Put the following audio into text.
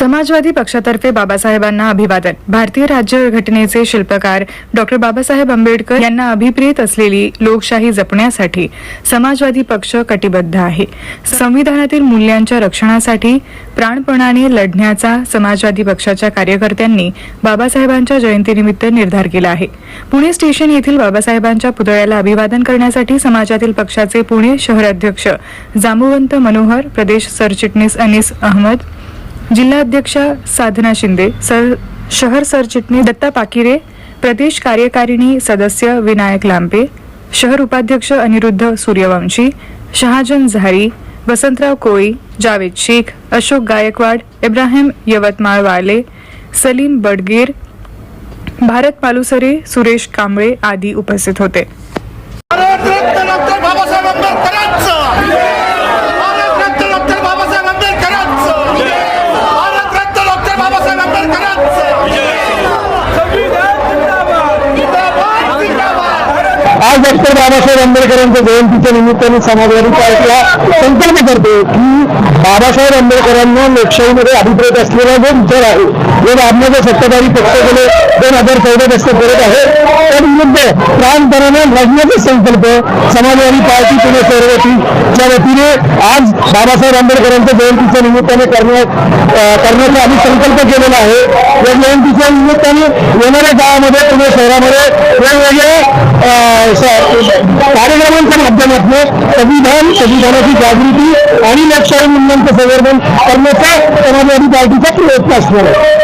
समाजवादी पक्षातर्फे बाबासाहेबांना अभिवादन. भारतीय राज्यघटनेचे शिल्पकार डॉक्टर बाबासाहेब आंबेडकर यांना अभिप्रेत असलेली लोकशाही जपण्यासाठी समाजवादी पक्ष कटिबद्ध आहे. संविधानातील मूल्यांच्या रक्षणासाठी प्राणपणाने लढण्याचा समाजवादी पक्षाच्या कार्यकर्त्यांनी बाबासाहेबांच्या जयंतीनिमित्त निर्धार केला आहे. पुणे स्टेशन येथील बाबासाहेबांच्या पुतळ्याला अभिवादन करण्यासाठी समाजातील पक्षाचे पुणे शहराध्यक्ष जांबुवंत मनोहर प्रदेश सरचिटणीस अनिस अहमद जिल्हाध्यक्ष साधना शिंदे सर शहर सरचिटणीस दत्ता पाकिरे प्रदेश कार्यकारिणी सदस्य विनायक लांबे शहर उपाध्यक्ष अनिरुद्ध सूर्यवंशी शहाजन झारी वसंतराव कोळी जावेद शेख अशोक गायकवाड इब्राहिम यवतमाळ वाले सलीम बडगीर भारत पालुसरे सुरेश कांबळे आदी उपस्थित होते भारतरत्न डॉक्टर बाबासाहेब आंबेडकरांचं भारतरत्न डॉक्टर बाबासाहेब आंबेडकरांचं भारतरत्न डॉक्टर बाबासाहेब आंबेडकरांचं जिंदाबाद जिंदाबाद आज डॉक्टर बाबासाहेब आंबेडकरांच्या जयंतीच्या निमित्ताने समाजवादी पार्टीला संकल्प करते की बाबासाहेब आंबेडकरांना लोकशाहीमध्ये अभिप्रेत असलेला जो विचार आहे जो आपल्याला सत्ताधारी पक्षाकडे दोन हजार चौदा पासून करत आहे त्याविरुद्ध प्राणपणाने लढण्याचा संकल्प समाजवादी पार्टी पुणे शहरवतीच्या वतीने आज बाबासाहेब आंबेडकरांच्या जयंतीच्या निमित्ताने करण्यात करण्याचा आम्ही संकल्प केलेला आहे. या जयंतीच्या निमित्ताने येणाऱ्या काळामध्ये पुणे शहरामध्ये वेगवेगळ्या कार्यक्रमांच्या माध्यमातून संविधान संविधानाची जागृती आणि लोकशाही मूल्यांचं संवर्धन करण्याचा समाजवादी पार्टीचा प्रयत्न असणार आहे.